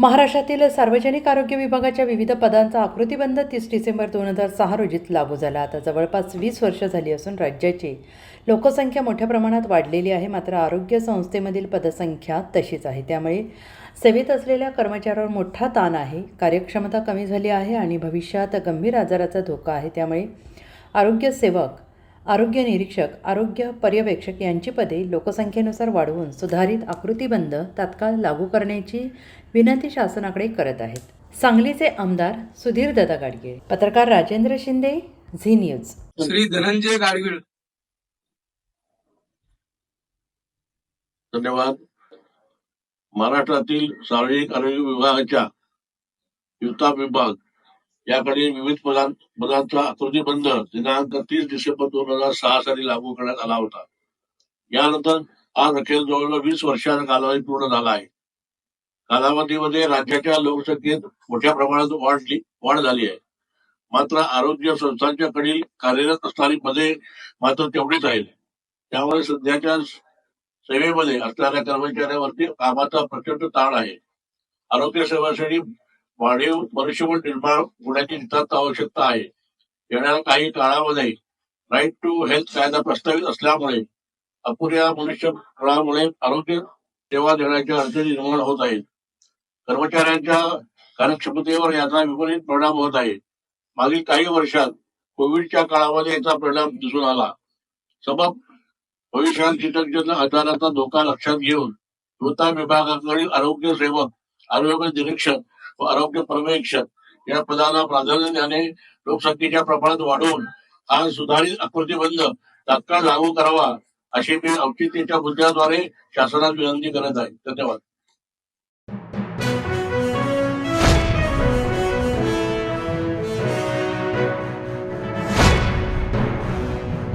महाराष्ट्रातील सार्वजनिक आरोग्य विभागाच्या विविध पदांचा आकृतीबंध तीस डिसेंबर दोन हजार सहा रोजीत लागू झाला. आता जवळपास वीस वर्ष झाली असून राज्याची लोकसंख्या मोठ्या प्रमाणात वाढलेली आहे. मात्र आरोग्य संस्थेमधील पदसंख्या तशीच आहे. त्यामुळे सेवेत असलेल्या कर्मचाऱ्यावर मोठा ताण आहे. कार्यक्षमता कमी झाली आहे आणि भविष्यात गंभीर आजाराचा धोका आहे. त्यामुळे आरोग्य सेवक आरोग्य निरीक्षक आरोग्य पर्यवेक्षक यांची पदे लोकसंख्येनुसार वाढवून सुधारित आकृतीबंध तात्काळ लागू करण्याची विनंती शासनाकडे करत आहेत. सांगलीचे आमदार सुधीर दत्ता गाडगे. पत्रकार राजेंद्र शिंदे झी न्यूज. श्री धनंजय गाडगीळ. धन्यवाद. महाराष्ट्रातील सार्वजनिक आरोग्य विभागाच्या युवता विभाग याकडे विविध पदां पदांचा आकृतीबंध दिनांक तीस डिसेंबर दोन हजार सहा साली लागू करण्यात आला होता. यानंतर आज अखेर जवळ वीस वर्षाचा कालावधी पूर्ण झाला आहे. कालावधीमध्ये राज्याच्या लोकसंख्येत मोठ्या प्रमाणात वाढली वाढ झाली आहे. मात्र आरोग्य संस्थांच्याकडील कार्यरत असणारी पदे मात्र तेवढीच आहेत. त्यामुळे सध्याच्या सेवेमध्ये असणाऱ्या कर्मचाऱ्यांवरती कामाचा प्रचंड ताण आहे. आरोग्य सेवासाठी वाढीव मनुष्यबळ निर्माण होण्याची नितांत आवश्यकता आहे. येणाऱ्या काही काळामध्ये राईट टू हेल्थ कायदा प्रस्तावित असल्यामुळे अपुऱ्या मनुष्यबळामुळे आरोग्य सेवा देण्याच्या अडचणी निर्माण होत आहेत. कर्मचाऱ्यांच्या कार्यक्षमतेवर याचा विपरीत परिणाम होत आहे. मागील काही वर्षात कोविडच्या काळामध्ये याचा परिणाम दिसून आला. सबब भविष्यात कीटकजन्य आजाराचा धोका लक्षात घेऊन युवता विभागाकडील आरोग्य सेवक आरोग्य निरीक्षक व आरोग्य पर्यवेक्षक या पदाला प्राधान्य लोकसंख्येच्या प्रमाणात वाढवून हा सुधारित आकृतीबंध तात्काळ लागू करावा अशी मी औचित्याच्या मुद्द्याद्वारे शासनास विनंती करत आहे. धन्यवाद.